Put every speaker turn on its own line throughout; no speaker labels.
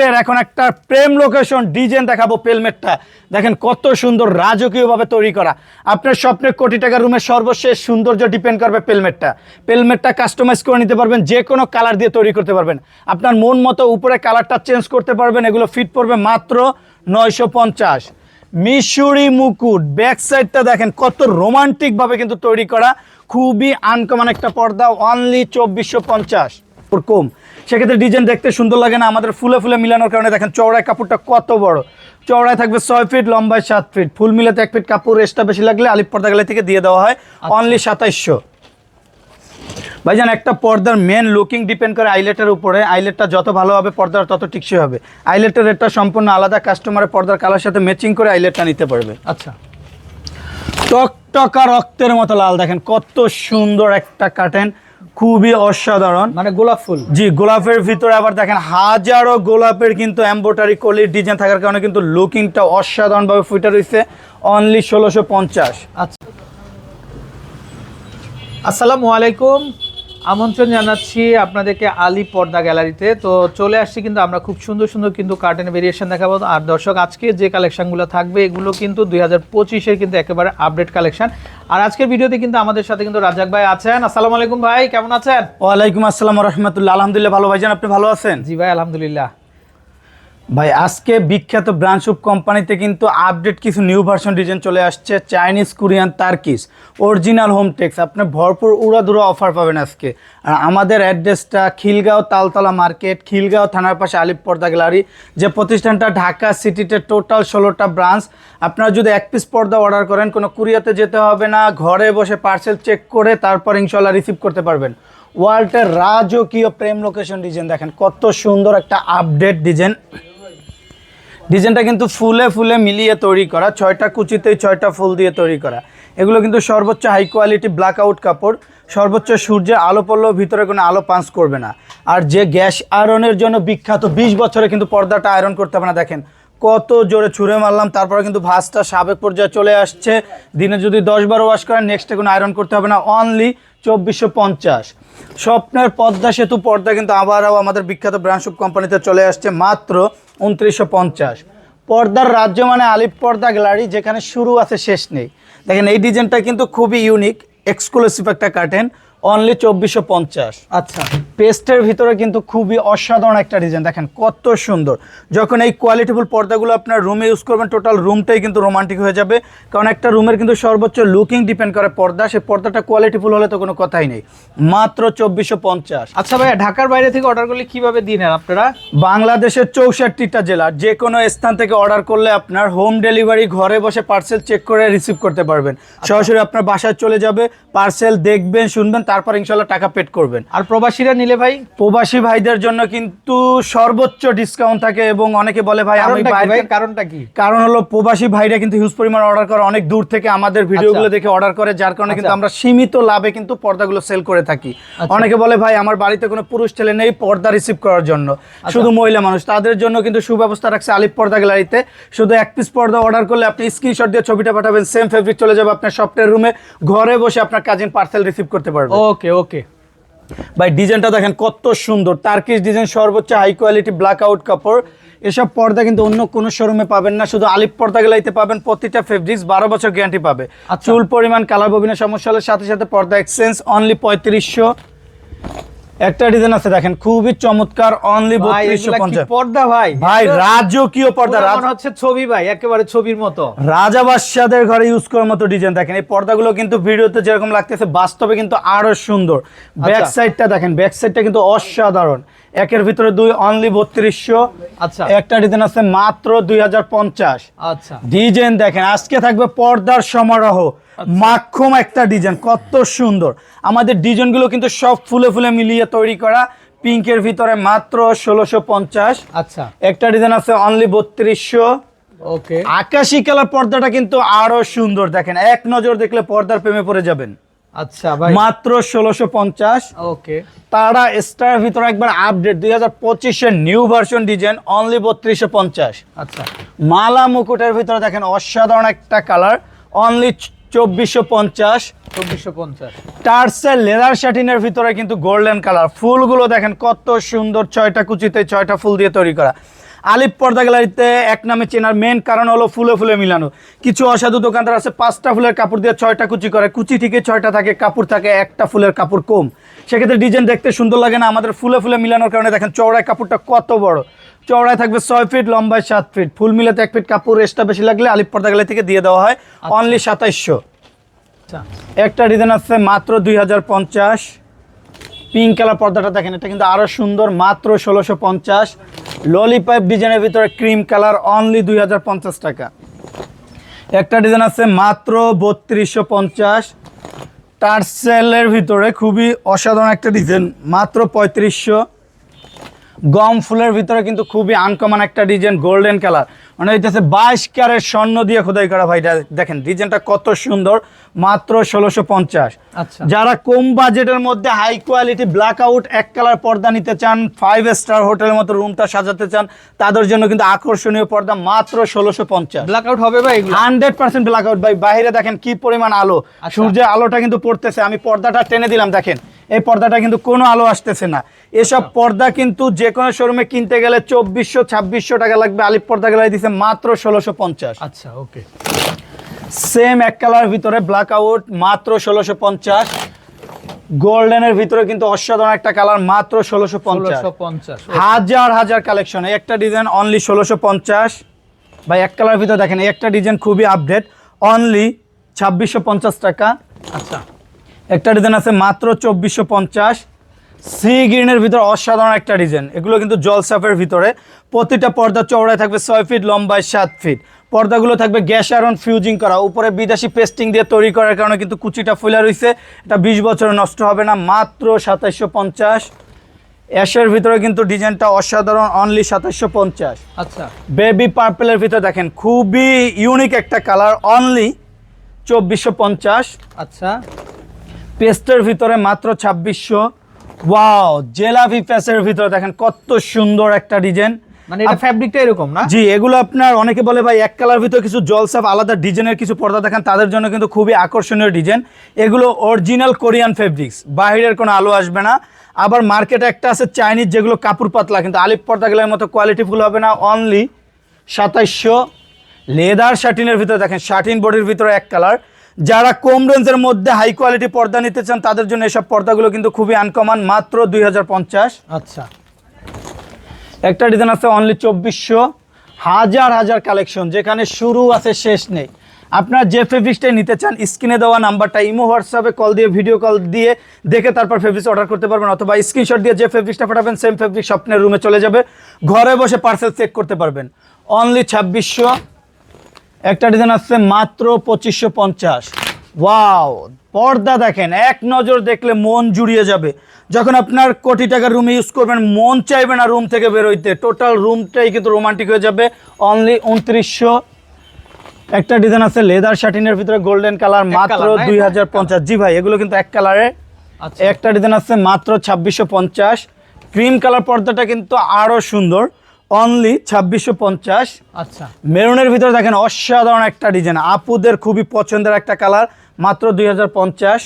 পেলমেটের এখন একটা প্রেম location design দেখাবো পেলমেটটা। দেখেন কত সুন্দর রাজকীয়ভাবে তৈরি করা। আপনার স্বপ্নের কোটি টাকা রুমের সর্বশেষ সৌন্দর্য ডিপেন্ড করবে পেলমেটটা। পেলমেটটা কাস্টমাইজ করে নিতে পারবেন, যে কোনো কালার দিয়ে তৈরি করতে পারবেন। আপনার মন মতো উপরে কালারটা চেঞ্জ করতে পারবেন, এগুলো ফিট পড়বে মাত্র নয়শো পঞ্চাশ। মিশুরি মুকুট ব্যাক সাইডটা দেখেন কত রোমান্টিকভাবে কিন্তু তৈরি করা। খুবই আনকমন একটা পর্দা অনলি চব্বিশশো পঞ্চাশ। কম। সেক্ষেত্রে ডিজাইন দেখতে সুন্দর লাগে না আমাদের ফুলে ফুলে মিলানোর কারণে দেখেন চওড়ায় কাপড়টা কত বড়। চওড়ায় থাকবে ছয় ফিট লম্বায় সাত ফিট ফুল মিলাতে এক ফিট কাপড় এক্সট্রা বেশি লাগলে আলিপ পর্দা গেলে থেকে দিয়ে দেওয়া হয়। অনলি সাতাইশশো। ভাইজান একটা পর্দার মেন লুকিং ডিপেন্ড করে আইলেটের উপরে। আইলেটটা যত ভালো হবে পর্দার তত টিকসই হবে। আইলেটের রেটটা সম্পূর্ণ আলাদা। কাস্টমারের পর্দার কালার সাথে ম্যাচিং করে আইলেটটা নিতে পারবে।
আচ্ছা।
টকটকা রক্তের মতো লাল। দেখেন কত সুন্দর একটা কাটেন খুবই অসাধারণ।
মানে গোলাপ ফুল।
জি গোলাপের ভিতরে আবার দেখেন হাজারো গোলাপের কিন্তু এম্বোটারি কলির ডিজাইন থাকার কারণে কিন্তু লুকিংটা অসাধারণভাবে ফুটে রয়েছে অনলি ষোলোশো পঞ্চাশ।
আচ্ছা। আসসালামু আলাইকুম। আমন্ত্রণ জানাচ্ছি আপনাদেরকে আলী পর্দা গ্যালারিতে। তো চলে আসছি কিন্তু আমরা খুব সুন্দর সুন্দর কিন্তু কার্টেন ভেরিয়েশন দেখাবো। আর দর্শক আজকে যে কালেকশানগুলো থাকবে এগুলো কিন্তু দুই হাজার পঁচিশের কিন্তু একেবারে আপডেট কালেকশান আর আজকের ভিডিওতে কিন্তু আমাদের সাথে কিন্তু রাজাক ভাই আছেন। আসসালামু আলাইকুম ভাই কেমন আছেন?
ওয়ালাইকুম আসসালাম রহমতুল্লাহ। আলহামদুলিল্লাহ ভালো ভাইজান আপনি ভালো আছেন?
জি ভাই আলহামদুলিল্লাহ।
ভাই, আজকে বিখ্যাত ব্রাঞ্চ অফ কোম্পানিতে কিন্তু আপডেট কিছু নিউ ভার্সন ডিজাইন চলে আসছে Chinese Korean Turkish original home tex আপনি ভরপুর উড়াদুরা অফার পাবেন আজকে। আর আমাদের অ্যাড্রেসটা খিলগাঁও তালতলা মার্কেট খিলগাঁও থানার পাশে আলিপ পর্দা গ্যালারি যে প্রতিষ্ঠানটা ঢাকা সিটিতে টোটাল ষোলোটা ব্রাঞ্চ আপনারা যদি এক পিস পর্দা অর্ডার করেন, কোনো কুরিয়াতে যেতে হবে না, ঘরে বসে পার্সেল চেক করে তারপর ইনশাল্লাহ রিসিভ করতে পারবেন। ওয়ার্ল্ডের রাজকীয় প্রেম লোকেশন ডিজাইন দেখেন, কত সুন্দর একটা আপডেট ডিজাইন ডিজাইনটা কিন্তু ফুলে ফুলে মিলিয়ে তৈরি করা, ছয়টা কুচিতেই ছয়টা ফুল দিয়ে তৈরি করা। এগুলো কিন্তু সর্বোচ্চ হাই কোয়ালিটি ব্ল্যাক আউট কাপড়, সর্বোচ্চ সূর্যের আলো পড়লেও ভিতরে কোনো আলো পাঞ্চ করবে না। আর যে গ্যাস আয়রনের জন্য বিখ্যাত বিশ বছরে কিন্তু পর্দাটা আয়রন করতে হবে না, দেখেন। কত জোরে ছুঁড়ে মারলাম, তারপরে কিন্তু ভাঁজটা সাবেক পর্যায়ে চলে আসছে। দিনে যদি দশ বারো ওয়াশ করেন নেক্সটে কোনো আয়রন করতে হবে না অনলি চব্বিশশো পঞ্চাশ। স্বপ্নের পদ্মা সেতু পর্দা কিন্তু আবারও আমাদের বিখ্যাত ব্রাঞ্চ কোম্পানিতে চলে আসছে, মাত্র উনত্রিশশো পঞ্চাশ। পর্দার রাজ্য মানে আলিপ পর্দা গ্যালারি যেখানে শুরু আছে, শেষ নেই। দেখেন, এই ডিজাইনটা কিন্তু খুবই ইউনিক এক্সক্লুসিভ একটা কাটেন অনলি চব্বিশশো পঞ্চাশ।
আচ্ছা।
পেস্টের ভিতরে কিন্তু খুবই অসাধারণ একটা ডিজাইন দেখেন কত সুন্দর। যখন এই কোয়ালিটিফুল পর্দাগুলো আপনার রুমে ইউজ করবেন টোটাল রুমটাই কিন্তু রোমান্টিক হয়ে যাবে। কারণ একটা রুমের কিন্তু সর্বোচ্চ লুকিং ডিপেন্ড করে পর্দা। সেই পর্দাটা কোয়ালিটিফুল হলে তো কোনো কথাই নেই। মাত্র চব্বিশশো পঞ্চাশ।
আচ্ছা ভাইয়া ঢাকার বাইরে থেকে অর্ডার করলে কীভাবে দিয়ে নেন আপনারা?
বাংলাদেশের চৌষট্টিটা জেলা। যে কোনো স্থান থেকে অর্ডার করলে আপনার হোম ডেলিভারি ঘরে বসে পার্সেল চেক করে রিসিভ করতে পারবেন। সরাসরি আপনার বাসায় চলে যাবে। পার্সেল দেখবেন শুনবেন তারপর ইনশাল্লাহ টাকা পেড করবেন।
আর প্রবাসীরা নিলে ভাই?
প্রবাসী ভাইদের জন্য কিন্তু সর্বোচ্চ ডিসকাউন্ট থাকে এবং অনেকে বলে ভাই আমি
কারণটা কি
বাইরে
কারণটা কি?
কারণ হলো প্রবাসী ভাইরা কিন্তু হিউজ পরিমাণ অর্ডার করে অনেক দূর থেকে আমাদের ভিডিওগুলো দেখে অর্ডার করে যার কারণে কিন্তু
আচ্ছা।
আমরা সীমিত লাভে কিন্তু পর্দাগুলো সেল করে থাকি।
আচ্ছা।
অনেকে বলে ভাই আমার বাড়িতে কোনো পুরুষ ছেলে নেই পর্দা রিসিভ করার জন্য।
আচ্ছা।
শুধু মহিলা মানুষ। তাদের জন্য কিন্তু সুব্যবস্থা রাখছে আলিপ পর্দা গ্যালারিতে শুধু এক পিস পর্দা অর্ডার করলে আপনি স্ক্রিনশট দিয়ে ছবিটা পাঠাবেন সেম ফেব্রিক চলে যাবে আপনার সফটওয়্যার রুমে ঘরে বসে আপনার কাজিন পার্সেল রিসিভ করতে পারবেন
ওকে ওকে
ভাই ডিজাইনটা দেখেন কত সুন্দর। টার্কিশ ডিজাইন সর্বোচ্চ হাই কোয়ালিটি ব্ল্যাক আউট কাপড়। এসব পর্দা কিন্তু অন্য কোনো শোরুমে পাবেন না। শুধু আলিপ পর্দা গেলাইতে পাবেন। প্রতিটা ফেব্রিক্স বারো বছর গ্যারান্টি পাবে।
আর
চুল পরিমাণ কালার ববিনের সমস্যা হলে সাথে সাথে পর্দা এক্সচেঞ্জ অনলি পঁয়ত্রিশশো। একটা ডিজাইন আছে দেখেন খুবই চমৎকার অনলি
ভাই
বত্রিশশো
এগুলা কি
পঞ্চাশ।
পর্দা ভাই?
ভাই রাজকীয় পর্দা রাজ-
হচ্ছে ছবি ভাই একেবারে ছবির মতো।
রাজা বাদশাদের ঘরে ইউজ করার মতো ডিজাইন দেখেন এই পর্দাগুলো কিন্তু ভিডিওতে যেরকম লাগতেছে বাস্তবে কিন্তু আরও সুন্দর। ব্যাক সাইডটা দেখেন ব্যাক সাইডটা কিন্তু অসাধারণ। একের ভিতরে দুই অনলি বত্রিশশো।
আচ্ছা।
একটা ডিজাইন আছে মাত্র দুই হাজার পঞ্চাশ।
আচ্ছা।
ডিজাইন দেখেন আজকে থাকবে পর্দার সমারোহ। মাখুম একটা ডিজাইন কত সুন্দর। আমাদের ডিজাইনগুলো কিন্তু সব ফুলে ফুলে মিলিয়ে তৈরি করা পিঙ্কের ভিতরে মাত্র ষোলোশো পঞ্চাশ।
আচ্ছা।
একটা ডিজাইন আছে অনলি বত্রিশশো।
ওকে।
আকাশি কালার পর্দাটা কিন্তু আরও সুন্দর দেখেন এক নজর দেখলে পর্দার প্রেমে পড়ে যাবেন।
আচ্ছা ভাই।
মাত্র ষোলোশো পঞ্চাশ।
ওকে।
তারা স্টার ভিতরে একবার আপডেট দুই হাজার পঁচিশের নিউ ভার্সন ডিজাইন অনলি বত্রিশশো পঞ্চাশ।
আচ্ছা।
মালা মুকুটের ভিতরে দেখেন অসাধারণ একটা কালার অনলি চব্বিশশো পঞ্চাশ।
চব্বিশশো পঞ্চাশ।
টার্সেল লেদার শাটিনের ভিতরে কিন্তু গোল্ডেন কালার। ফুলগুলো দেখেন কত সুন্দর ছয়টা কুচিতে ছয়টা ফুল দিয়ে তৈরি করা। আলিপ পর্দা গ্যালারিতে এক নামে চেনার মেন কারণ হলো ফুলে ফুলে মিলানো। কিছু অসাধু দোকানদার আছে পাঁচটা ফুলের কাপড় দিয়ে ছয়টা কুচি করে। কুচি থেকে ছয়টা থাকে কাপড় থাকে একটা ফুলের কাপড় কম। সেক্ষেত্রে ডিজাইন দেখতে সুন্দর লাগে না। আমাদের ফুলে ফুলে মিলানোর কারণে দেখেন চওড়ায় কাপড়টা কত বড়। চওড়ায় থাকবে ছয় ফিট লম্বায় সাত ফিট। ফুল মিলাতে এক ফিট কাপড় এক্সট্রা বেশি লাগলে আলিপ পর্দা গ্যালারি থেকে দিয়ে দেওয়া হয়। অনলি সাতাইশশো।
আচ্ছা।
একটা ডিজাইন আছে মাত্র দুই হাজার পঞ্চাশ। পিঙ্ক কালার পর্দাটা দেখেন এটা কিন্তু আরও সুন্দর মাত্র ষোলোশো পঞ্চাশ। ললিপাইপ ডিজাইনের ভিতরে ক্রিম কালার অনলি দুই হাজার পঞ্চাশ টাকা। একটা ডিজাইন আছে মাত্র বত্রিশশো পঞ্চাশ। টার্সেলের ভিতরে খুবই অসাধারণ একটা ডিজাইন মাত্র পঁয়ত্রিশশো। গম ফুলের ভিতরে কিন্তু খুবই আনকমন একটা ডিজাইন গোল্ডেন কালার মানে হইতেছে বাইশ ক্যারের স্বর্ণ দিয়ে খোদাই করা ভাই দেখেন ডিজাইনটা কত সুন্দর মাত্র ষোলোশো পঞ্চাশ।
আচ্ছা।
যারা কম বাজেটের মধ্যে হাই কোয়ালিটি ব্ল্যাক আউট এক কালার পর্দা নিতে চান ফাইভ স্টার হোটেলের মতো রুমটা সাজাতে চান তাদের জন্য কিন্তু আকর্ষণীয় পর্দা মাত্র ষোলোশো পঞ্চাশ।
ব্ল্যাক আউট হবে ভাই
হান্ড্রেড পার্সেন্ট ব্ল্যাক আউট ভাই বাইরে দেখেন কি পরিমাণ আলো।
আচ্ছা।
সূর্যের আলোটা কিন্তু পড়তেছে আমি পর্দাটা টেনে দিলাম দেখেন। এই পর্দাটা কিন্তু কোনো আলো আসতেছে না। এসব পর্দা কিন্তু যে কোনো শোরুমে কিনতে গেলে চব্বিশশো ছাব্বিশশো টাকা লাগবে। আলিপ পর্দা গেলে দিচ্ছে মাত্র ষোলোশো পঞ্চাশ।
আচ্ছা ওকে।
সেম এক কালার ভিতরে ব্ল্যাক আউট মাত্র ষোলোশো পঞ্চাশ। গোল্ডেনের ভিতরে কিন্তু অসাধারণ একটা কালার মাত্র ষোলোশো পঞ্চাশ।
পঞ্চাশ
হাজার হাজার কালেকশন একটা ডিজাইন অনলি ষোলোশো পঞ্চাশ। বা এক কালার ভিতরে দেখেন একটা ডিজাইন খুবই আপডেট অনলি ছাব্বিশশো পঞ্চাশ টাকা।
আচ্ছা।
একটা ডিজাইন আছে মাত্র চব্বিশশো পঞ্চাশ। সি গ্রিনের ভিতরে অসাধারণ একটা ডিজাইন। এগুলো কিন্তু জলসাফের ভিতরে। প্রতিটা পর্দা চওড়ায় থাকবে ছয় ফিট লম্বায় সাত ফিট। পর্দাগুলো থাকবে গ্যাস আয়রন ফিউজিং করা। উপরে বিদেশি পেস্টিং দিয়ে তৈরি করার কারণে কিন্তু কুচিটা ফুলে রয়েছে এটা বিশ বছরে নষ্ট হবে না মাত্র সাতাইশশো পঞ্চাশ। অ্যাশের ভিতরে কিন্তু ডিজাইনটা অসাধারণ অনলি সাতাইশশো পঞ্চাশ।
আচ্ছা।
বেবি পার্পেলের ভিতরে দেখেন খুবই ইউনিক একটা কালার অনলি চব্বিশশো পঞ্চাশ।
আচ্ছা।
পেস্টের ভিতরে মাত্র ছাব্বিশশো। ওয়াও জেলাভি প্যাসের ভিতরে দেখেন কত সুন্দর একটা ডিজাইন
মানে এটা ফ্যাব্রিকটা এরকম না?
জি এগুলো আপনার অনেকে বলে ভাই এক কালার ভিতরে কিছু জলসাপ আলাদা ডিজাইনের কিছু পর্দা দেখেন তাদের জন্য কিন্তু খুবই আকর্ষণীয় ডিজাইন এগুলো অরিজিনাল কোরিয়ান ফেব্রিক্স বাইরের কোনো আলো আসবে না। আবার মার্কেটে একটা আছে চাইনিজ যেগুলো কাপড় পাতলা কিন্তু আলিপ পর্দাগুলোর মতো কোয়ালিটিফুল হবে না অনলি সাতাইশশো। লেদার শার্টিনের ভিতরে দেখেন শার্টিন বডির ভিতরে এক কালার যারা কম রেঞ্জের মধ্যে হাই কোয়ালিটি পর্দা নিতে চান তাদের জন্য এসব পর্দাগুলো কিন্তু খুবই আনকমন মাত্র দুই হাজার পঞ্চাশ।
আচ্ছা।
একটা ডিজাইন আছে অনলি চব্বিশশো। হাজার হাজার কালেকশন যেখানে শুরু আছে শেষ নেই। আপনার যে ফেব্রিক্সটাই নিতে চান স্ক্রিনে দেওয়া নাম্বারটা ইমো হোয়াটসঅ্যাপে কল দিয়ে ভিডিও কল দিয়ে দেখে তারপর ফেব্রিক্স অর্ডার করতে পারবেন অথবা স্ক্রিনশট দিয়ে যে ফেব্রিক্সটা পাঠাবেন সেম ফেব্রিক স্বপ্নের রুমে চলে যাবে। ঘরে বসে পার্সেল চেক করতে পারবেন। অনলি ছাব্বিশশো। একটা ডিজাইন আসছে মাত্র পঁচিশশো পঞ্চাশ। ওয়াও পর্দা দেখেন এক নজর দেখলে মন জুড়িয়ে যাবে। যখন আপনার কোটি টাকার রুম ইউজ করবেন মন চাইবে না রুম থেকে বেরোইতে। টোটাল রুমটাই কিন্তু রোমান্টিক হয়ে যাবে। অনলি উনত্রিশশো। একটা ডিজাইন আছে লেদার শার্টিনের ভিতরে গোল্ডেন কালার মাত্র দুই হাজার পঞ্চাশ। জি ভাই এগুলো কিন্তু এক কালারে
আচ্ছা।
একটা ডিজাইন আছে মাত্র ছাব্বিশশো পঞ্চাশ। ক্রিম কালার পর্দাটা কিন্তু আরও সুন্দর। অনলি ছাব্বিশশো পঞ্চাশ।
আচ্ছা।
মেরুনের ভিতরে দেখেন অসাধারণ একটা ডিজাইন। আপুদের খুবই পছন্দের একটা কালার মাত্র দুই হাজার পঞ্চাশ।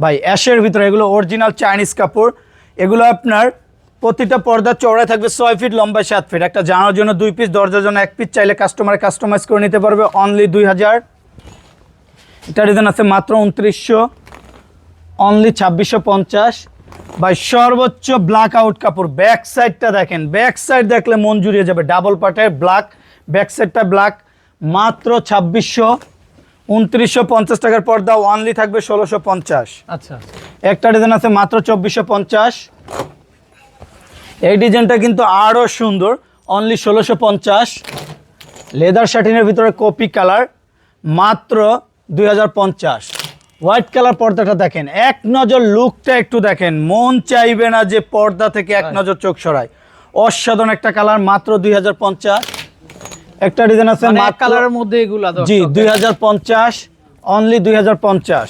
ভাই অ্যাশের ভিতরে এগুলো অরিজিনাল চাইনিজ কাপড়। এগুলো আপনার প্রতিটা পর্দা চওড়ায় থাকবে ছয় ফিট লম্বায় সাত ফিট। একটা জানার জন্য দুই পিস দরজার জন্য এক পিস চাইলে কাস্টমার কাস্টমাইজ করে নিতে পারবে। অনলি দুই হাজার। এটা ডিজাইন আছে মাত্র উনত্রিশশো। অনলি ছাব্বিশশো পঞ্চাশ। বাই সর্বোচ্চ ব্ল্যাক আউট কাপড়। ব্যাক সাইডটা দেখেন। ব্যাক সাইড দেখলে মন জুড়িয়ে যাবে। ডাবল পাটের ব্ল্যাক ব্যাক সাইডটা ব্ল্যাক মাত্র ছাব্বিশশো উনত্রিশশো পঞ্চাশ টাকার পর্দা অনলি থাকবে ষোলোশো পঞ্চাশ।
আচ্ছা।
একটা ডিজাইন আছে মাত্র চব্বিশশো পঞ্চাশ। এই ডিজাইনটা কিন্তু আরও সুন্দর। অনলি ষোলোশো পঞ্চাশ। লেদার শার্টিনের ভিতরে কপি কালার মাত্র দুই হাজার পঞ্চাশ। হোয়াইট কালার পর্দাটা দেখেন। এক নজর লুকটা একটু দেখেন। মন চাইবে না যে পর্দা থেকে এক নজর চোখ সরায়। অসাধারণ একটা কালার মাত্র দুই হাজার পঞ্চাশ। একটা ডিজাইন আছে
মানে কালারের মধ্যে এগুলা।
জি দুই হাজার পঞ্চাশ অনলি দুই হাজার পঞ্চাশ।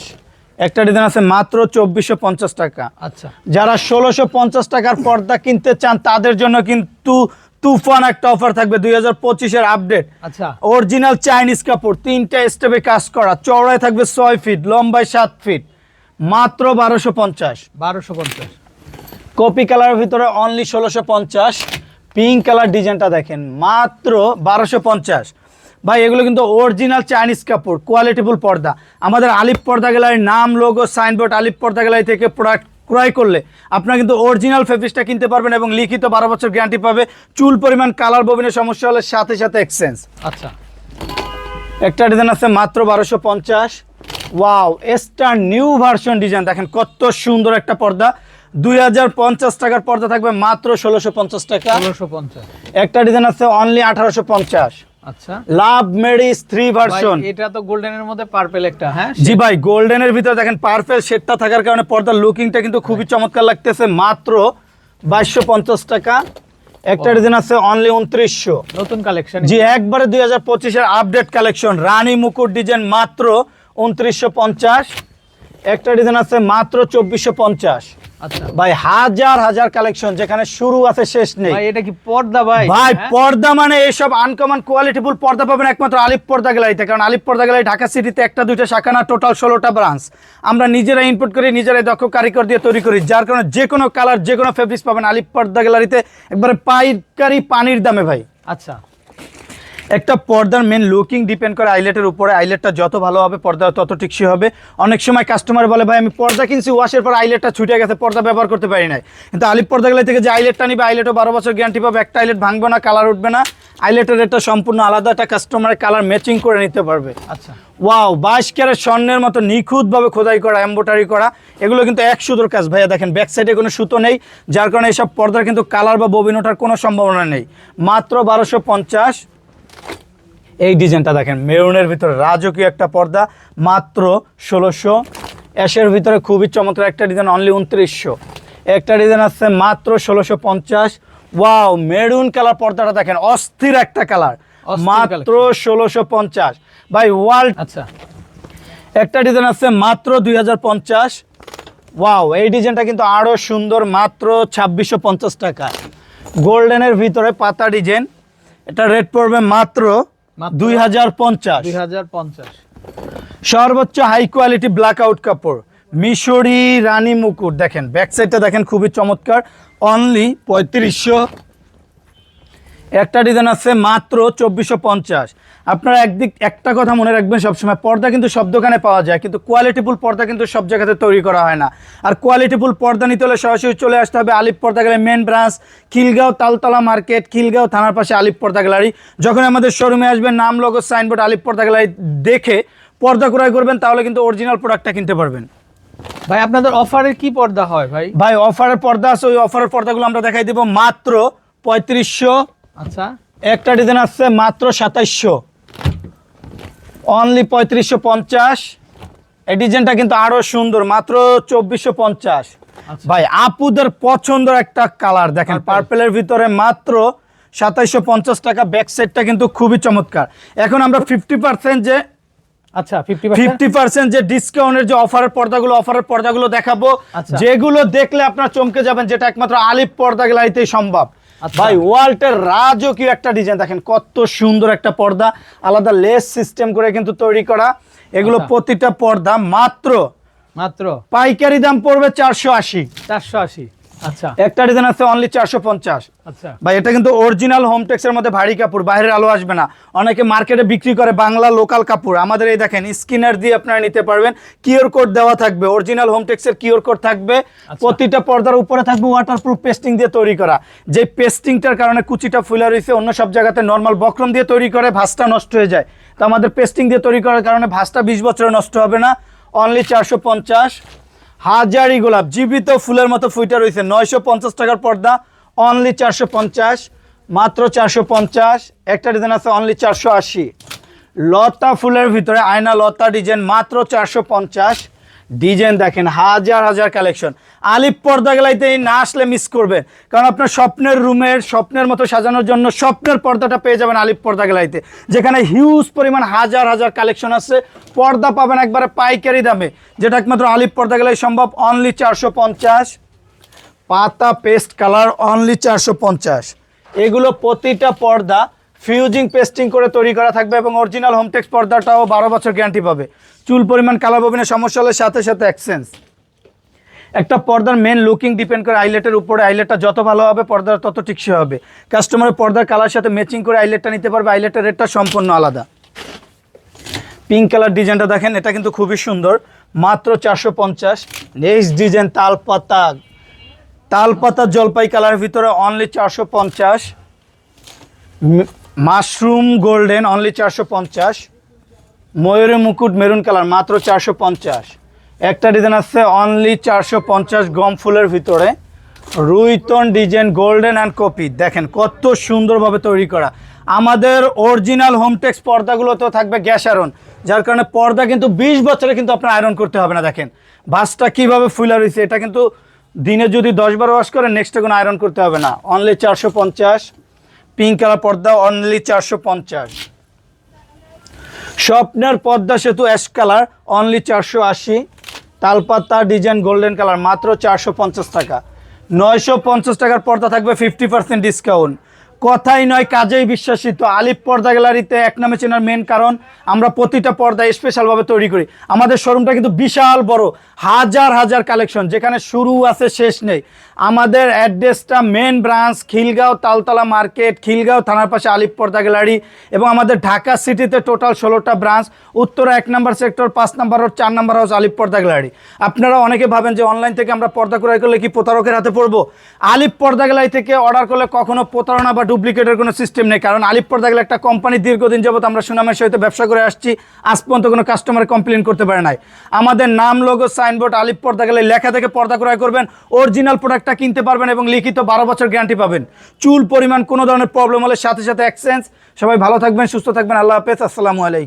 একটা ডিজাইন আছে মাত্র চব্বিশশো পঞ্চাশ টাকা।
আচ্ছা।
যারা ষোলোশো পঞ্চাশ টাকার পর্দা কিনতে চান তাদের জন্য কিন্তু তুফান একটা অফার থাকবে দুই হাজার পঁচিশের আপডেট
আচ্ছা।
অরিজিনাল চাইনিজ কাপড় তিনটা স্টেপে কাজ করা চওড়ায় থাকবে ছয় ফিট লম্বায় সাত ফিট মাত্র বারোশো পঞ্চাশ।
বারোশো পঞ্চাশ।
কপি কালারের ভিতরে অনলি ষোলোশো পঞ্চাশ। পিঙ্ক কালার ডিজাইনটা দেখেন মাত্র বারোশো পঞ্চাশ। ভাই এগুলো কিন্তু অরিজিনাল চাইনিজ কাপড় কোয়ালিটিফুল পর্দা। আমাদের আলিপ পর্দা গ্যালারির নাম লোগো সাইনবোর্ড আলিপ পর্দা গ্যালারি থেকে প্রোডাক্ট ক্রয় করলে আপনারা কিন্তু অরিজিনাল ফেব্রিক্সটা কিনতে পারবেন এবং লিখিত বারো বছর গ্যারান্টি পাবে। চুল পরিমাণ কালার ববিনের সমস্যা হলে সাথে সাথে এক্সচেঞ্জ
আচ্ছা।
একটা ডিজাইন আছে মাত্র বারোশো পঞ্চাশ। ওয়াও এস্টার নিউ ভার্সন ডিজাইন দেখেন কত সুন্দর একটা পর্দা। দুই হাজার পঞ্চাশ টাকার পর্দা থাকবে মাত্র ষোলোশো টাকা।
ষোলোশো
একটা ডিজাইন আছে অনলি আঠারোশো পঞ্চাশ।
আচ্ছা।
লাভ থ্রি
ভাই,
ভার্সন।
এটা তো গোল্ডেনের মধ্যে পার্পেল একটা হ্যাঁ?
জি ভাই গোল্ডেনের ভিতরে দেখেন পারফেক্ট শেডটা থাকার কারণে পর্দার লুকিংটা কিন্তু খুবই চমৎকার লাগতেছে মাত্র বাইশশো পঞ্চাশ টাকা। একটা ডিজাইন আছে অনলি উনত্রিশশো।
নতুন কালেকশন
জি একবারে দুই হাজার পঁচিশের আপডেট কালেকশন রানী মুকুট ডিজাইন মাত্র উনত্রিশশো পঞ্চাশ। একটা ডিজাইন আছে মাত্র চব্বিশশো পঞ্চাশ।
আচ্ছা
ভাই হাজার হাজার কালেকশন যেখানে শুরু আছে শেষ নেই।
ভাই এটা কি পর্দা ভাই?
ভাই
হ্যাঁ?
পর্দা মানে এইসব আনকমন কোয়ালিটিফুল পর্দা পাবেন একমাত্র আলিপ পর্দা গ্যালারিতে কারণ আলিপ পর্দা গ্যালারি ঢাকা সিটিতে একটা দুইটা শাখা না টোটাল ষোলোটা ব্রাঞ্চ আমরা নিজেরা ইনপুট করি নিজেরাই দক্ষ কারিগর দিয়ে তৈরি করি। যার কারণে যে কোনো কালার যে কোনো ফেব্রিক্স পাবেন আলিপ পর্দা গ্যালারিতে। একবারে পাইকারি পানির দামে ভাই।
আচ্ছা।
একটা পর্দার মেন লুকিং ডিপেন্ড করে আইলেটের উপরে আইলেটটা যত ভালো হবে পর্দা তত টিকসই হবে। অনেক সময় কাস্টমার বলে ভাই আমি পর্দা কিনছি ওয়াশের পর আইলেটটা ছুটে গেছে পর্দা ব্যবহার করতে পারি নাই। কিন্তু আলিপ পর্দাগুলো থেকে যে আইলেটটা নিবে আইলেটও বারো বছর গ্যারান্টি পাবে একটা আইলেট ভাঙবে না কালার উঠবে না। আইলেটের একটা সম্পূর্ণ আলাদা একটা কাস্টমারের কালার ম্যাচিং করে নিতে পারবে।
আচ্ছা।
ওয়াও বাইশ ক্যারেট স্বর্ণের মতো নিখুঁতভাবে খোদাই করা এম্বোটারি করা এগুলো কিন্তু এক সুতোর কাজ। ভাইয়া দেখেন ব্যাক সাইডে কোনো সুতো নেই যার কারণে এসব পর্দার কিন্তু কালার বা ববিন ওঠার কোনো সম্ভাবনা নেই। মাত্র বারোশো পঞ্চাশ এই ডিজাইনটা দেখেন মেরুনের ভিতরে রাজকীয় একটা পর্দা মাত্র ষোলোশো। অ্যাশের ভিতরে খুবই চমৎকার একটা ডিজাইন অনলি উনত্রিশশো। একটা ডিজাইন আছে মাত্র ষোলোশো পঞ্চাশ। ওয়াও মেরুন কালার পর্দাটা দেখেন অস্থির একটা কালার মাত্র ষোলোশো পঞ্চাশ। ভাই ওয়ার্ল্ড
আচ্ছা।
একটা ডিজাইন আছে মাত্র দুই হাজার পঞ্চাশ। ওয়াও এই ডিজাইনটা কিন্তু আরও সুন্দর মাত্র ছাব্বিশশো পঞ্চাশ টাকা। গোল্ডেনের ভিতরে পাতা ডিজাইন। এটা রেট পড়বে মাত্র
মাত্র?
দুই হাজার পঞ্চাশ।
দুই হাজার পঞ্চাশ।
সর্বোচ্চ হাই কোয়ালিটি ব্ল্যাক আউট কাপড় মিশরি রানী মুকুট। দেখেন ব্যাক সাইডটা দেখেন খুবই চমৎকার। অনলি পঁয়ত্রিশশো। একটা ডিজাইন আছে মাত্র চব্বিশশো পঞ্চাশ। আপনারা একদিক একটা কথা মনে রাখবেন সবসময় পর্দা কিন্তু সব দোকানে পাওয়া যায় কিন্তু কোয়ালিটিফুল পর্দা কিন্তু সব জায়গাতে তৈরি করা হয় না। আর কোয়ালিটিফুল পর্দা নিতে হলে সরাসরি চলে আসতে হবে আলিপ পর্দা গেলে main branch Khilgaon Taltala market Khilgaon থানার পাশে আলিপ পর্দা গ্যালারি। যখন আমাদের শোরুমে আসবেন নাম লোগো সাইনবোর্ড আলিপ পর্দা গ্যালারি দেখে পর্দা ক্রয় করবেন তাহলে কিন্তু অরিজিনাল প্রোডাক্টটা কিনতে পারবেন।
ভাই আপনাদের অফারের কি পর্দা হয় ভাই?
ভাই অফারের পর্দা আছে ওই অফারের পর্দাগুলো আমরা দেখাই দিব। মাত্র পঁয়ত্রিশশো।
আচ্ছা।
একটা ডিজাইন আসছে মাত্র সাতাইশশো। অনলি পঁয়ত্রিশশো পঞ্চাশ এই ডিজাইনটা কিন্তু আরও সুন্দর মাত্র চব্বিশশো পঞ্চাশ
আচ্ছা।
ভাই আপুদের পছন্দের একটা কালার দেখেন। পার্পেলের ভিতরে মাত্র সাতাইশশো পঞ্চাশ টাকা ব্যাক সাইডটা কিন্তু খুবই চমৎকার এখন আমরা ফিফটি পার্সেন্ট যে
আচ্ছা ফিফটি
পার্সেন্ট যে ডিসকাউন্টের যে অফারের পর্দাগুলো অফারের পর্দাগুলো দেখাবো
আচ্ছা।
যেগুলো দেখলে আপনার চমকে যাবেন যেটা একমাত্র আলিপ পর্দা গ্যালারিতেই সম্ভব
আচ্ছা।
ভাই ওয়াল্টের রাজকীয় একটা ডিজাইন দেখেন কত সুন্দর একটা পর্দা আলাদা লেস সিস্টেম করে কিন্তু তৈরি করা। এগুলো
আচ্ছা।
প্রতিটা পর্দা মাত্র
মাত্র।
পাইকারি দাম পড়বে চারশো আশি।
চারশো আশি। আচ্ছা
একটা ডিজাইন আছে অনলি চারশো পঞ্চাশ।
আচ্ছা।
ভাই এটা কিন্তু অরিজিনাল হোম টেক্সের মধ্যে ভারী কাপড় বাইরের আলো আসবে না। অনেকে মার্কেটে বিক্রি করে বাংলা লোকাল কাপড়। আমাদের এই দেখেন স্কিনার দিয়ে আপনারা নিতে পারবেন। কিওর কোড দেওয়া থাকবে অরিজিনাল হোম টেক্সের কিওর কোড থাকবে। প্রতিটা পর্দার উপরে থাকবে ওয়াটারপ্রুফ পেস্টিং দিয়ে তৈরি করা। যে পেস্টিংটার কারণে কুচিটা ফুলা রয়েছে অন্য সব জায়গাতে নর্মাল বক্রম দিয়ে তৈরি করে ভাঁজটা নষ্ট হয়ে যায়। তো আমাদের পেস্টিং দিয়ে তৈরি করার কারণে ভাঁজটা বিশ বছরে নষ্ট হবে না। অনলি চারশো পঞ্চাশ। হাজারি গোলাপ, জীবিত ফুলের মতো ফুইটা রয়েছে। নয়শো পঞ্চাশ টাকার পর্দা অনলি চারশো পঞ্চাশ, মাত্র চারশো পঞ্চাশ, একটা ডিজাইন আছে অনলি চারশো আশি। লতা ফুলের ভিতরে আয়না লতা ডিজাইন মাত্র চারশো পঞ্চাশ। ডিজাইন দেখেন, হাজার হাজার কালেকশন। আলিপ পর্দা গেলাইতে না আসলে মিস করবেন কারণ আপনার স্বপ্নের রুমের, স্বপ্নের মতো সাজানোর জন্য স্বপ্নের পর্দাটা পেয়ে যাবেন আলিপ পর্দা গেলাইতে। যেখানে হিউজ পরিমাণ হাজার হাজার কালেকশন আছে। পর্দা পাবেন একবারে পাইকারি দামে। যেটা একমাত্র আলিপ পর্দা গেলাই সম্ভব অনলি চারশো পঞ্চাশ। পাতা পেস্ট কালার অনলি চারশো পঞ্চাশ। এগুলো প্রতিটা পর্দা ফিউজিং, পেস্টিং করে তৈরি করা থাকবে এবং অরিজিনাল হোমটেক্স পর্দাটাও বারো বছর গ্যারান্টি পাবে। চুল পরিমাণ, কালার ববিনের সমস্যা হলে সাথে সাথে এক্সচেঞ্জ। একটা পর্দার মেন লুকিং ডিপেন্ড করে আইলেটের উপরে আইলেটটা যত ভালো হবে, পর্দার তত টিকসই হবে। কাস্টমারের পর্দার কালার সাথে ম্যাচিং করে আইলেটটা নিতে পারবে আইলেটের রেটটা সম্পূর্ণ আলাদা। পিঙ্ক কালার ডিজাইনটা দেখেন, এটা কিন্তু খুবই সুন্দর। মাত্র চারশো পঞ্চাশ। নেক্সট ডিজাইন তালপাতা। তালপাতা জলপাই কালারের ভিতরে অনলি চারশো পঞ্চাশ। মাশরুম গোল্ডেন অনলি চারশো পঞ্চাশ। ময়ূরে মুকুট মেরুন কালার, মাত্র চারশো পঞ্চাশ। একটা ডিজাইন আছে অনলি চারশো পঞ্চাশ গম ফুলের ভিতরে। রুইতন ডিজাইন গোল্ডেন অ্যান্ড কপি দেখেন কত সুন্দরভাবে তৈরি করা। আমাদের অরিজিনাল হোমটেক্স পর্দাগুলো তো থাকবে গ্যাস আয়রন। যার কারণে পর্দা কিন্তু বিশ বছরে কিন্তু আপনার আয়রন করতে হবে না, দেখেন। বাসটা কীভাবে ফুলা রয়েছে, এটা কিন্তু দিনে যদি দশ বার ওয়াশ করেন নেক্সটে কোনো আয়রন করতে হবে না। অনলি চারশো পঞ্চাশ। পিঙ্ক কালার পর্দা অনলি চারশো পঞ্চাশ। স্বপ্নের পদ্মা সেতু অ্যাশ কালার অনলি চারশো আশি। তালপাতা ডিজাইন গোল্ডেন কালার মাত্র চারশো পঞ্চাশ টাকা। নয়শো পঞ্চাশ টাকার পর্দা থাকবে ফিফটি পার্সেন্ট ডিসকাউন্ট কথাই নয়, কাজেই বিশ্বাসিত। আলিপ পর্দা গ্যালারিতে এক নামে চেনার মেন কারণ, আমরা প্রতিটা পর্দা স্পেশালভাবে তৈরি করি। আমাদের শোরুমটা কিন্তু বিশাল বড়, হাজার হাজার কালেকশন যেখানে শুরু আছে, শেষ নেই। আমাদের অ্যাড্রেসটা main branch Khilgaon Taltala market Khilgaon থানার পাশে আলিপ পর্দা গ্যালারি এবং আমাদের ঢাকা সিটিতে টোটাল ষোলোটা ব্রাঞ্চ উত্তরা এক নম্বর সেক্টর পাঁচ নম্বর রোড চার নম্বর হাউস আলিপ পর্দা গ্যালারি। আপনারা অনেকে ভাবেন যে অনলাইন থেকে আমরা পর্দা ক্রয় করলে কি প্রতারকের হাতে পড়ব? আলিপ পর্দা গ্যালারি থেকে অর্ডার করলে কখনো প্রতারণা বা ডুপ্লিকেটের কোনো সিস্টেম নেই। কারণ আলিপ পর্দা একটা কোম্পানি দীর্ঘদিন যাবত আমরা সুনামের সহিত ব্যবসা করে আসছি, আজ পর্যন্ত কোনো কাস্টমার কমপ্লেন করতে পারে নাই। আমাদের নাম লোগো সাইনবোর্ড আলিপ পর্দা গ্যালারি লেখা থেকে পর্দা ক্রয় করবেন অরিজিনাল প্রোডাক্টটা কিনতে পারবেন এবং লিখিত বারো বছর গ্যারান্টি পাবেন। চুল, পরিমাণ কোনো ধরনের প্রবলেম হলে সাথে সাথে এক্সচেঞ্জ সবাই ভালো থাকবেন, সুস্থ থাকবেন, আল্লাহ হাফেজ, আসসালামু আলাইকুম।